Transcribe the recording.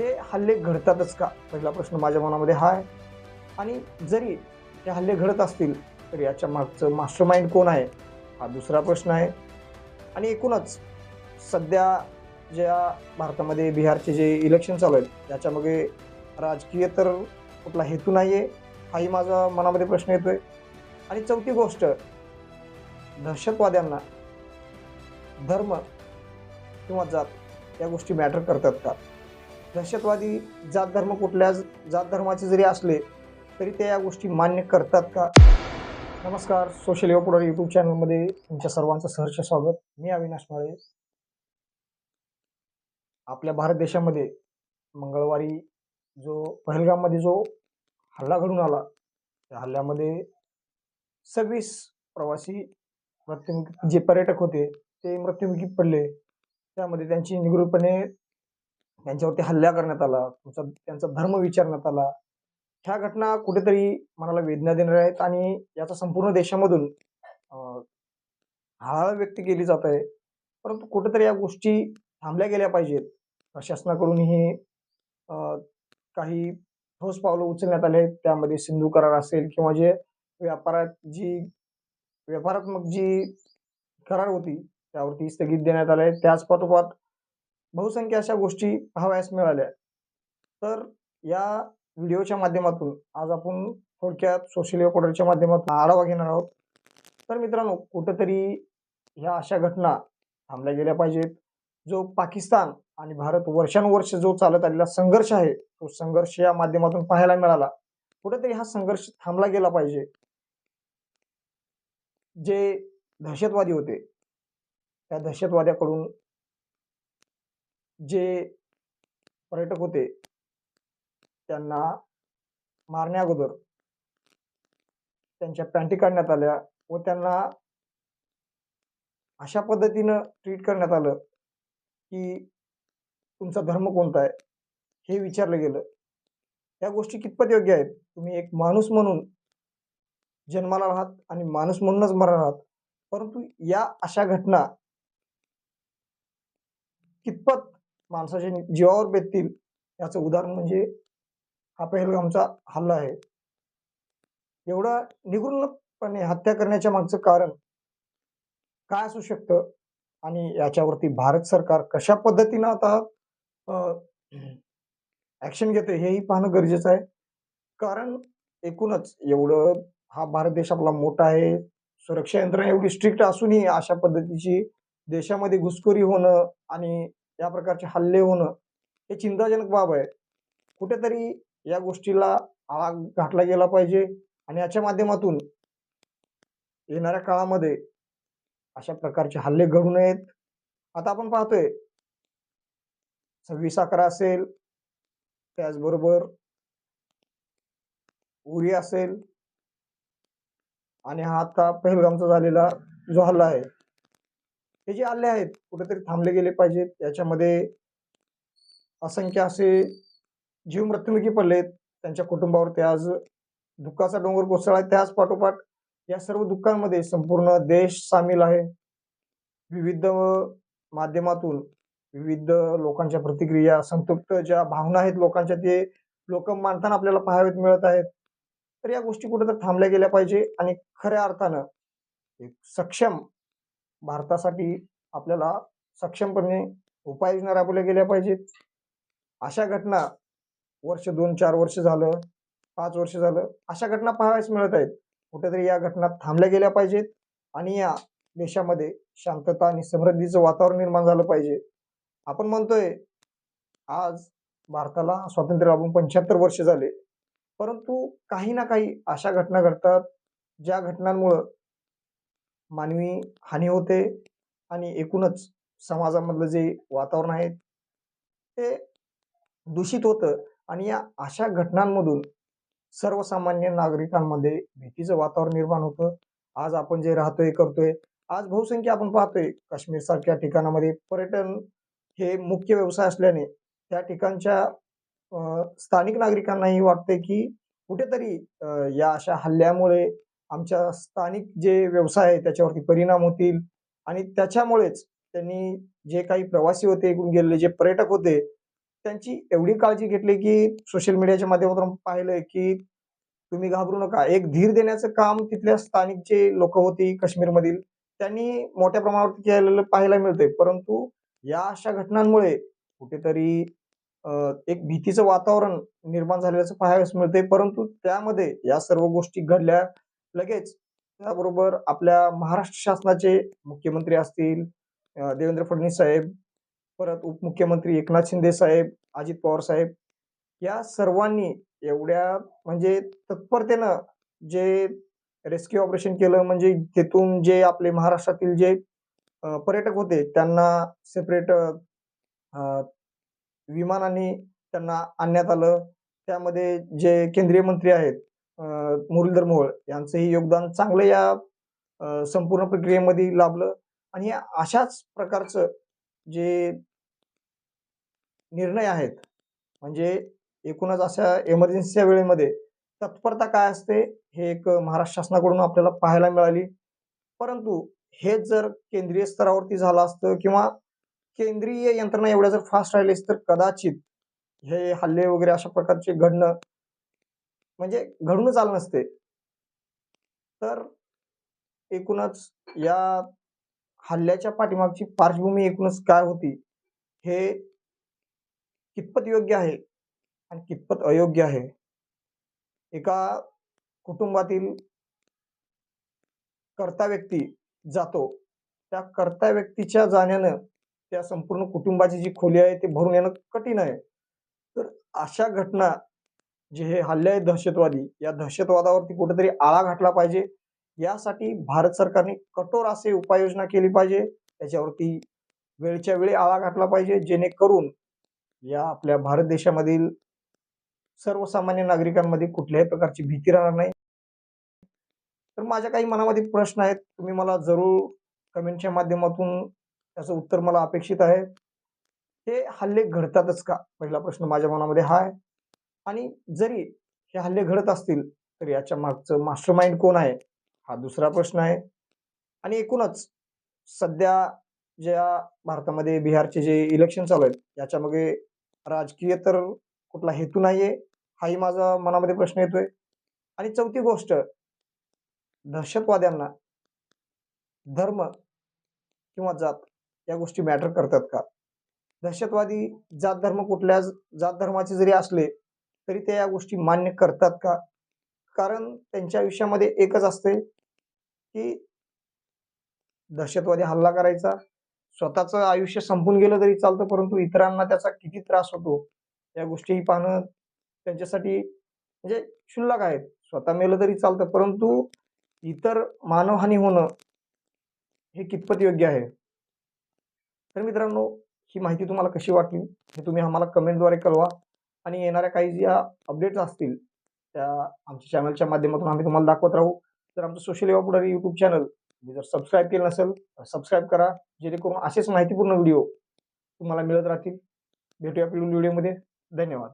ते हल्ले घडतातच का? पहिला प्रश्न माझ्या मनामध्ये हा आहे. आणि जरी हे हल्ले घडत असतील तर याच्या मागचं मास्टर माइंड कोण आहे? हा दुसरा प्रश्न आहे. आणि एकूणच सध्या ज्या भारतामध्ये बिहारचे जे इलेक्शन चालू आहेत त्याच्यामध्ये राजकीय तर कुठला हेतू नाही आहे हाही माझा मनामध्ये प्रश्न येतोय. आणि चौथी गोष्ट दहशतवाद्यांना धर्म किंवा जात या गोष्टी मॅटर करतात का? दहशतवादी जात धर्म कुठल्या जात धर्माचे जरी असले तरी ते या गोष्टी मान्य करतात का? नमस्कार सोशल युवा यूट्यूब चॅनलमध्ये तुमच्या सर्वांचं सहर्ष स्वागत. मी अविनाश माळे. आपल्या भारत देशामध्ये मंगळवारी जो पहलगाममध्ये जो हल्ला घडून आला त्या हल्ल्यामध्ये सव्वीस प्रवासी मृत्युमुखी जे पर्यटक होते ते मृत्युमुखी पडले. त्यामध्ये त्यांची निगृहपणे त्यांच्यावरती हल्ला करण्यात आला तुमचा त्यांचा धर्म विचारण्यात आला. ह्या घटना कुठेतरी मनाला वेदना देणाऱ्या आहेत आणि याचा संपूर्ण देशामधून अं, हळहळ व्यक्त केली जात आहे. परंतु कुठेतरी या गोष्टी थांबल्या गेल्या पाहिजेत. प्रशासनाकडूनही काही ठोस पावलं उचलण्यात आले त्यामध्ये सिंधू करार असेल किंवा जे व्यापारात जी व्यापारात्मक जी करार होती त्यावरती स्थगित देण्यात आले त्याच पाठोपाठ बहुसंख्य अशा गोष्टी पाहावयास मिळाल्या. तर या व्हिडिओच्या माध्यमातून आज आपण थोडक्यात सोशल कोडरच्या माध्यमातून आढावा घेणार आहोत. तर मित्रांनो कुठंतरी ह्या अशा घटना थांबल्या गेल्या पाहिजेत जो पाकिस्तान आणि भारत वर्षानुवर्ष जो चालत आलेला संघर्ष आहे तो संघर्ष या माध्यमातून पाहायला मिळाला. कुठेतरी हा संघर्ष थांबला गेला पाहिजे. जे दहशतवादी होते त्या दहशतवाद्याकडून जे पर्यटक होते त्यांना मारण्या अगोदर त्यांच्या पॅन्टी काढण्यात आल्या व त्यांना अशा पद्धतीनं ट्रीट करण्यात आलं की तुमचा धर्म कोणता आहे हे विचारलं गेलं. या गोष्टी कितपत योग्य आहेत? तुम्ही एक माणूस म्हणून जन्माला आहात आणि माणूस म्हणूनच मरणार आहात. परंतु या अशा घटना कितपत माणसाच्या जीवावर बेततील याचं उदाहरण म्हणजे हा पहलगामचा हल्ला आहे. एवढा निगृणपणे हत्या करण्याच्या मागचं कारण काय असू शकतं? आणि याच्यावरती भारत सरकार कशा पद्धतीनं आता ऍक्शन घेते हेही पाहणं गरजेचं आहे. कारण एकूणच एवढं हा भारत देश आपला मोठा आहे. सुरक्षा यंत्रणा एवढी स्ट्रिक्ट असूनही अशा पद्धतीची देशामध्ये घुसखोरी होणं आणि या प्रकारचे हल्ले होणं हे चिंताजनक बाब आहे. कुठेतरी या गोष्टीला आळा घातला गेला पाहिजे आणि याच्या माध्यमातून येणाऱ्या काळामध्ये अशा प्रकारचे हल्ले घडू नयेत. आता आपण पाहतोय सव्वीस अकरा असेल त्याचबरोबर उरी असेल आणि हा आता पहलगामचा झालेला जो हल्ला आहे. हे जे आले आहेत कुठेतरी थांबले गेले पाहिजेत. याच्यामध्ये असंख्य असे जीव मृत्युमुखी पडलेत. त्यांच्या कुटुंबावरती आज दुःखाचा डोंगर कोसळला त्याच पाठोपाठ या सर्व दुःखांमध्ये संपूर्ण देश सामील आहे. विविध माध्यमातून विविध लोकांच्या प्रतिक्रिया संतृप्त ज्या भावना आहेत लोकांच्या ते लोक मानताना आपल्याला पाहावेत मिळत आहेत. तर या गोष्टी कुठेतरी थांबल्या गेल्या पाहिजे आणि खऱ्या अर्थानं एक सक्षम भारतासाठी आपल्याला सक्षमपणे उपाययोजना राबवल्या गेल्या पाहिजेत. अशा घटना वर्ष दोन चार वर्ष झालं पाच वर्ष झालं अशा घटना पाहावयास मिळत आहेत. कुठेतरी या घटना थांबल्या गेल्या पाहिजेत आणि या देशामध्ये शांतता आणि समृद्धीचं वातावरण निर्माण झालं पाहिजे. आपण म्हणतोय आज भारताला स्वातंत्र्य लाभून पंच्याहत्तर वर्ष झाले. परंतु काही ना काही अशा घटना घडतात ज्या घटनांमुळं मानवी हानी होते आणि एकूणच समाजामधलं जे वातावरण आहे ते दूषित होतं. आणि या अशा घटनांमधून सर्वसामान्य नागरिकांमध्ये भीतीचं वातावरण निर्माण होतं. आज आपण जे राहतोय करतोय आज बहुसंख्य आपण पाहतोय काश्मीर सारख्या ठिकाणामध्ये पर्यटन हे मुख्य व्यवसाय असल्याने त्या ठिकाणच्या स्थानिक नागरिकांनाही वाटते की कुठेतरी या अशा हल्ल्यामुळे आमच्या स्थानिक जे व्यवसाय आहे त्याच्यावरती परिणाम होतील. आणि त्याच्यामुळेच त्यांनी जे काही प्रवासी होते इकडून गेलेले जे पर्यटक होते त्यांची एवढी काळजी घेतली की सोशल मीडियाच्या माध्यमातून पाहिलंय की तुम्ही घाबरू नका. एक धीर देण्याचं काम तिथल्या स्थानिक जे लोक होती काश्मीरमधील त्यांनी मोठ्या प्रमाणावर केलेलं पाहायला मिळतंय. परंतु या अशा घटनांमुळे कुठेतरी एक भीतीचं वातावरण निर्माण झाल्याचं पाहायला मिळतंय. परंतु त्यामध्ये या सर्व गोष्टी घडल्या. लगेच त्याबरोबर आपल्या महाराष्ट्र शासनाचे मुख्यमंत्री असतील देवेंद्र फडणवीस साहेब परत उपमुख्यमंत्री एकनाथ शिंदे साहेब अजित पवार साहेब या सर्वांनी एवढ्या म्हणजे तत्परतेनं जे रेस्क्यू ऑपरेशन केलं म्हणजे तिथून जे आपले महाराष्ट्रातील जे पर्यटक होते त्यांना सेपरेट विमानाने त्यांना आणण्यात आलं. त्यामध्ये जे केंद्रीय मंत्री आहेत मुरलीधर मोहोळ यांचंही योगदान चांगलं या संपूर्ण प्रक्रियेमध्ये लाभलं. आणि अशाच प्रकारचं जे निर्णय आहेत म्हणजे एकूणच अशा इमर्जन्सीच्या वेळेमध्ये तत्परता काय असते हे एक महाराष्ट्र शासनाकडून आपल्याला पाहायला मिळाली. परंतु हे जर केंद्रीय स्तरावरती झालं असतं किंवा केंद्रीय यंत्रणा एवढ्या जर फास्ट राहिलीस तर कदाचित हे हल्ले वगैरे अशा प्रकारचे घडणं म्हणजे घडूनच आलं नसते. तर एकूणच या हल्ल्याच्या पाठीमागची पार्श्वभूमी एकूणच काय होती हे कितपत योग्य आहे आणि कितपत अयोग्य आहे? एका कुटुंबातील कर्ता व्यक्ती जातो. त्या कर्ता व्यक्तीच्या जाण्यानं त्या संपूर्ण कुटुंबाची जी खोली आहे ते भरून येणं कठीण आहे. तर अशा घटना जे हे हल्ले आहेत दहशतवादी या दहशतवादावरती कुठेतरी आळा घातला पाहिजे. यासाठी भारत सरकारने कठोर असे उपाययोजना केली पाहिजे. त्याच्यावरती वेळच्या वेळी आळा घातला पाहिजे जेणेकरून या आपल्या भारत देशामधील सर्वसामान्य नागरिकांमध्ये कुठल्याही प्रकारची भीती राहणार नाही. तर माझ्या काही मनामध्ये प्रश्न आहेत. तुम्ही मला जरूर कमेंटच्या माध्यमातून त्याचं उत्तर मला अपेक्षित आहे. हे हल्ले घडतातच का? पहिला प्रश्न माझ्या मनामध्ये हा आहे. आणि जरी हे हल्ले घडत असतील तर याच्या मागचं मास्टर माइंड कोण आहे? हा दुसरा प्रश्न आहे. आणि एकूणच सध्या ज्या भारतामध्ये बिहारचे जे इलेक्शन चालू आहेत याच्यामध्ये राजकीय तर कुठला हेतू नाही आहे हाही माझा मनामध्ये प्रश्न येतोय. आणि चौथी गोष्ट दहशतवाद्यांना धर्म किंवा जात या गोष्टी मॅटर करतात का? दहशतवादी जात धर्म कुठल्या जात धर्माचे जरी असले तरी ते या गोष्टी मान्य करतात का? कारण त्यांच्या आयुष्यामध्ये एकच असते की दहशतवादी हल्ला करायचा स्वतःचं आयुष्य संपून गेलं तरी चालतं परंतु इतरांना त्याचा किती त्रास होतो? या गोष्टीही पाहणं त्यांच्यासाठी म्हणजे क्षुल्लक आहेत. स्वतः मेलं तरी चालतं परंतु इतर मानवहानी होणं हे कितपत योग्य आहे? तर मित्रांनो ही माहिती तुम्हाला कशी वाटली हे तुम्ही आम्हाला कमेंटद्वारे कळवा. आणि येणाऱ्या काही ज्या अपडेट्स असतील त्या आमच्या चॅनलच्या माध्यमातून आम्ही तुम्हाला दाखवत राहू. तर आमचं सोशल युवा पुढारी युट्यूब चॅनल तुम्ही जर सबस्क्राईब केलं नसेल तर सबस्क्राईब करा. जेणेकरून असेच माहितीपूर्ण व्हिडिओ तुम्हाला मिळत राहतील. भेटूया पुढील व्हिडिओमध्ये धन्यवाद.